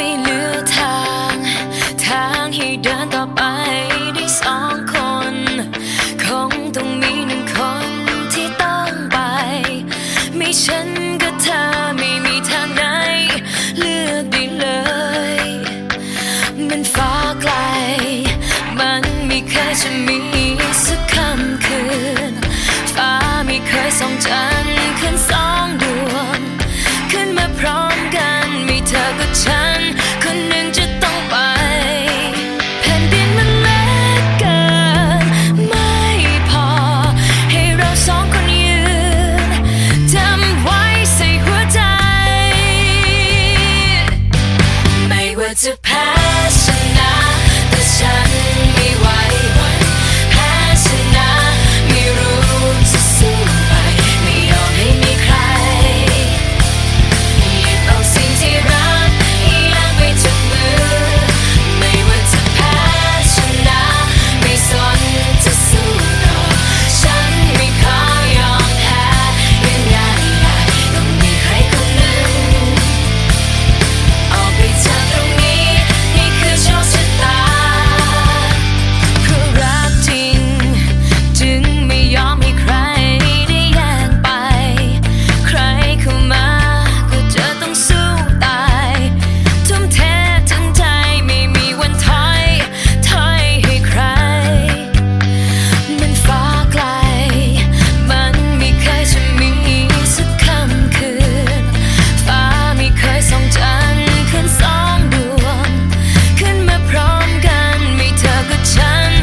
ไม่เหลือทาง ทางให้เดินต่อไปได้สองคน คงต้องมีหนึ่งคนที่ต้องไป ไม่ฉันก็เธอไม่มีทางไหน เลือกได้เลย มันฟ้าไกล มันไม่เคยจะมีสักค่ำคืน ฟ้าไม่เคยส่องใจ ใส่